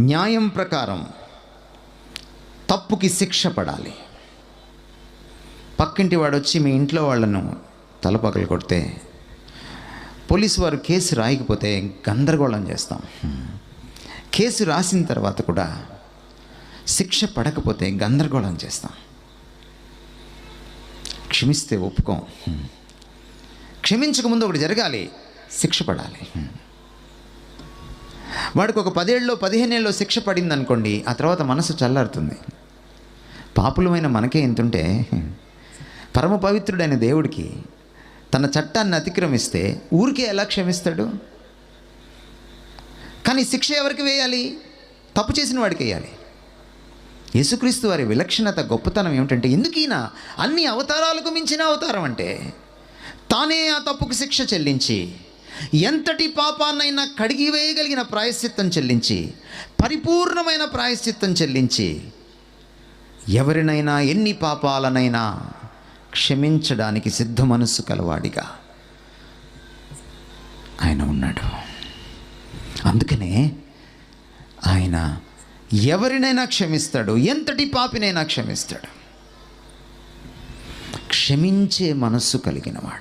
న్యాయం ప్రకారం తప్పుకి శిక్ష పడాలి. పక్కింటి వాడు వచ్చి మీ ఇంట్లో వాళ్ళను తలపగలు కొడితే పోలీసు వారు కేసు రాయకపోతే గందరగోళం చేస్తాం. కేసు రాసిన తర్వాత కూడా శిక్ష పడకపోతే గందరగోళం చేస్తాం. క్షమిస్తే ఒప్పుకోం. క్షమించక ముందు ఒకటి జరగాలి. శిక్ష పడాలి. వాడికి ఒక పదేళ్ళలో పదిహేనేళ్ళలో శిక్ష పడింది అనుకోండి ఆ తర్వాత మనసు చల్లారుతుంది. పాపులమైన మనకే ఎంతుంటే పరమ పవిత్రుడైన దేవుడికి తన చట్టాన్ని అతిక్రమిస్తే ఊరికే ఎలా క్షమిస్తాడు? కానీ శిక్ష ఎవరికి వేయాలి? తప్పు చేసిన వాడికి వేయాలి. యేసుక్రీస్తు వారి విలక్షణత గొప్పతనం ఏమిటంటే ఎందుకైనా అన్ని అవతారాలకు మించిన అవతారం అంటే తానే ఆ తప్పుకు శిక్ష చెల్లించి ఎంతటి పాపాన్నైనా కడిగి వేయగలిగిన ప్రాయశ్చిత్తం చెల్లించి పరిపూర్ణమైన ప్రాయశ్చిత్తం చెల్లించి ఎవరినైనా ఎన్ని పాపాలనైనా క్షమించడానికి సిద్ధ మనస్సు కలవాడిగా ఆయన ఉన్నాడు. అందుకనే ఆయన ఎవరినైనా క్షమిస్తాడు ఎంతటి పాపినైనా క్షమిస్తాడు. క్షమించే మనస్సు కలిగినవాడు.